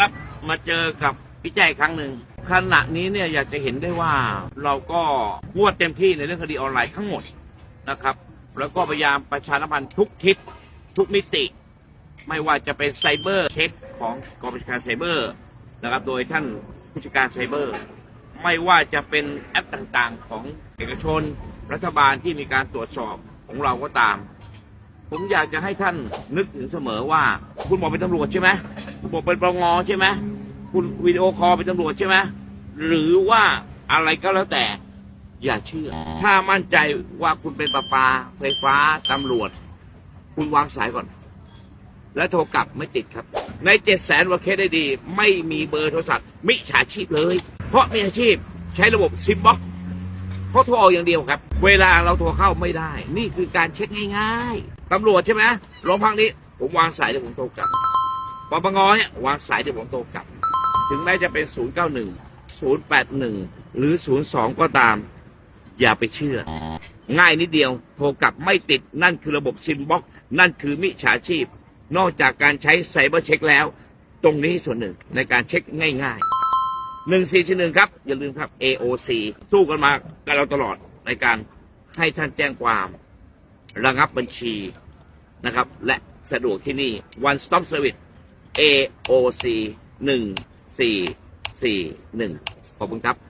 ครับมาเจอกับพี่แจ้อีกครั้งหนึ่งขณะนี้เนี่ยอยากจะเห็นได้ว่าเราก็งวดเต็มที่ในเรื่องคดีออนไลน์ทั้งหมดนะครับ แล้วก็พยายามประชาสัมพันธ์ทุกทิศทุกมิติ ไม่ว่าจะเป็นไซเบอร์เช็คของกองบัญชาการไซเบอร์นะครับโดยท่านผู้จัดการไซเบอร์ ไม่ว่าจะเป็นแอปต่างๆ ของเอกชนรัฐบาลที่มีการตรวจสอบของเราก็ตาม ผมอยากจะให้ท่านนึกถึงเสมอว่า คุณบอกเป็นตำรวจใช่ไหมคุณบอกเป็นปงใช่ไหมคุณวิดีโอคอลเป็นตำรวจใช่ไหมหรือว่าอะไรก็แล้วแต่ อย่าเชื่อ ถ้ามั่นใจว่าคุณเป็นประปา ไฟฟ้าตำรวจ คุณวางสายก่อน แล้วโทรกลับไม่ติดครับ ในเจ็ดแสนว่าเคสได้ดี ไม่มีเบอร์โทรศัพท์มิจฉาชีพเลย เพราะมีอาชีพใช้ระบบซิมบ็อกเขาโทรออกอย่างเดียวครับ เวลาเราโทรเข้าไม่ได้ นี่คือการเช็คง่าย ๆ ตำรวจใช่ไหมโรงพักนี้ ผมวางสายเดี๋ยวผมโทรกลับปปงเนี่ยวางสายเดี๋ยวผมโทรกลับ ถึงแม้จะเป็น 091 081 หรือ 02 ก็ตาม อย่าไปเชื่อ ง่ายนิดเดียวโทรกลับไม่ติดนั่นคือระบบซิมบ็อกนั่นคือมิจฉาชีพ นอกจากการใช้ไซเบอร์เช็คแล้ว ตรงนี้ส่วนหนึ่งในการเช็คง่ายๆหนึ่งสี่หนึ่งครับ อย่าลืมครับ AOC สู้กันมากับเราตลอดในการให้ท่านแจ้งความ ระงับบัญชีนะครับ และสะดวกที่นี่ One Stop Service AOC หนึ่งสี่สี่หนึ่งขอบคุณครับ